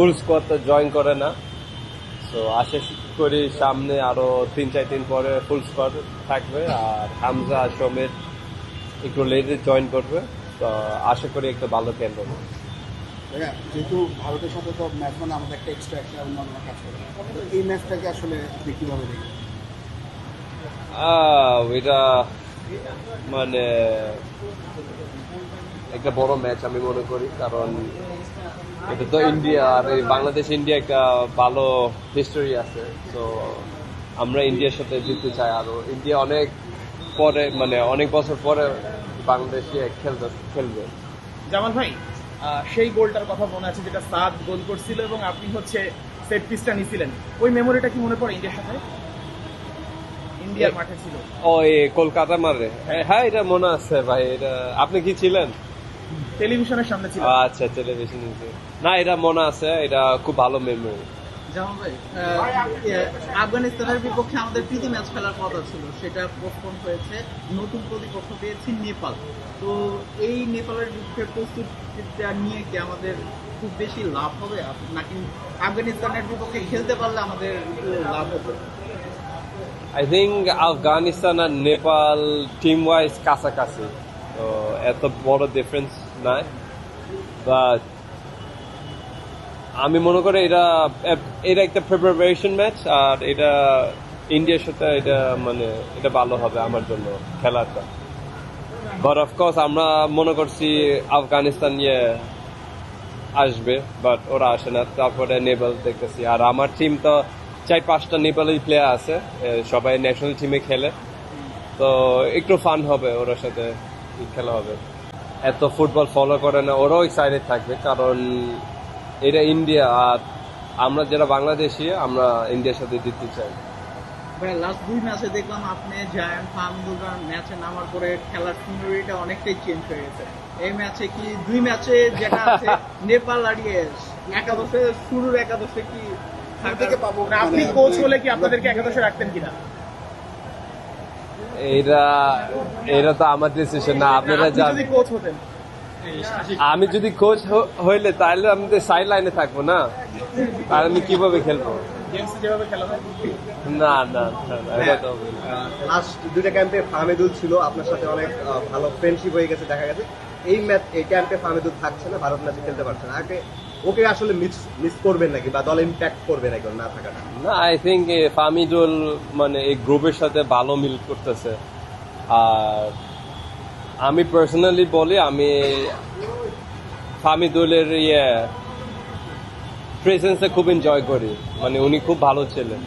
ফুল squad তো join করে না। তো আশা করি সামনে আরও তিন চার দিন পরে ফুল স্কোয়াড থাকবে আর হামজা সমীর একটু লেটে জয়েন করবে। তো আশা করি একটা ভালো খেলবে। যেহেতু ভারতের সাথে তো ম্যাচ মানে আমাদের একটা এক্সট্রা একটা অন্যান্য কাজ করে। এই ম্যাচটাকে আসলে আপনি কীভাবে দেখবেন? এটা মানে একটা বড় ম্যাচ আমি মনে করি। কারণ এটা তো ইন্ডিয়া আর বাংলাদেশ ইন্ডিয়া একটা ভালো হিস্টোরি আছে। তো আমরা ইন্ডিয়ার সাথে জিততে চাই। আরও ইন্ডিয়া অনেক পরে মানে অনেক বছর পরে বাংলাদেশে খেলতে খেলবে জামাল ভাই সেই গোলটার কথা মনে আছে যেটা সাদ গোল করছিল এবং আপনি হচ্ছে সেট পিসটা নিছিলেন। ওই মেমোরিটা কি মনে পড়ে ইন্ডিয়ার সাথে? ইন্ডিয়ার মাঠে ছিল। ও এই কলকাতা মারে হ্যাঁ এটা মনে আছে ভাই এটা আপনি কি ছিলেন? টেলিভিশনের সামনে ছিল। আচ্ছা টেলিভিশন না এটা মনে আছে এটা খুব ভালো মেমোরি জামাল ভাই আফগানিস্তানের বিপক্ষে আমাদের প্রীতি ম্যাচ খেলার কথা ছিল। সেটা পোস্টপোন হয়েছে। নতুন প্রতিপক্ষ পেয়েছি নেপাল। তো এই নেপালের বিপক্ষে প্রস্তুতিটা নিয়ে কি আমাদের খুব বেশি লাভ হবে? নাকি আফগানিস্তানের বিপক্ষে খেলতে পারলে আমাদের লাভ হবে? আই থিঙ্ক আফগানিস্তান আর নেপাল টিম ওয়াইজ কাছাকাছি। তো এত বড় ডিফারেন্স নাই। বাট আমি মনে করি এটা এটা একটা প্রিপারেশন ম্যাচ আর এটা ইন্ডিয়ার সাথে এটা মানে এটা ভালো হবে আমার জন্য খেলাটা। বাট অফকোর্স আমরা মনে করছি আফগানিস্তান নিয়ে আসবে বাট ওরা আসে না। তারপরে নেপাল দেখতেছি। আর আমার টিম তো চার পাঁচটা নেপালি প্লেয়ার আছে সবাই ন্যাশনাল টিমে খেলে। তো একটু ফান হবে ওর সাথে খেলা হবে। এত ফুটবল ফলো করে না ওরাও এক্সাইটেড থাকবে কারণ এটা ইন্ডিয়া আর আমরা যারা বাংলাদেশি আমরা ইন্ডিয়ার সাথে জিততে চাই। ভাই লাস্ট দুই ম্যাচে দেখলাম আপনি জায়ান্ট ম্যাচে নামার পরে খেলার সিনারিটা অনেকটাই চেঞ্জ হয়ে গেছে। এই ম্যাচে কি দুই ম্যাচে যেটা আছে নেপাল আর ইয়েস একাদশে শুরুর একাদশে কি থেকে পাবো মানে আপনি কোচ হলে কি আপনাদেরকে একাদশে রাখতেন কিনা? এটা এটা তো আমার ডিসিশন না আপনারা হতেন। আমি যদি কোচ হইলে তাহলে আমি তো সাইড লাইনে থাকব না? আর আমি কীভাবে খেলব? হয়? না না। লাস্ট ক্যাম্পে ফাহমেদুল ছিল আপনার সাথে অনেক ভালো ফ্রেন্ডশিপ হয়ে গেছে দেখা গেছে। এই ম্যাচ এই ক্যাম্পে ফাহমেদুল থাকছে না ভারত ম্যাচে খেলতে পারছে না। আগে ওকে আসলে মিস মিস করবেন নাকি বা দলে ইম্প্যাক্ট করবে নাকি ওর না থাকাটা? না আই থিঙ্ক ফামিদুল মানে এই গ্রুপের সাথে ভালো মিল করতেছে। আর আমি পার্সোনালি বলি আমি ফামিদুলের ইয়ে প্রেজেন্সে খুব এনজয় করি। মানে উনি খুব ভালো ছিলেন।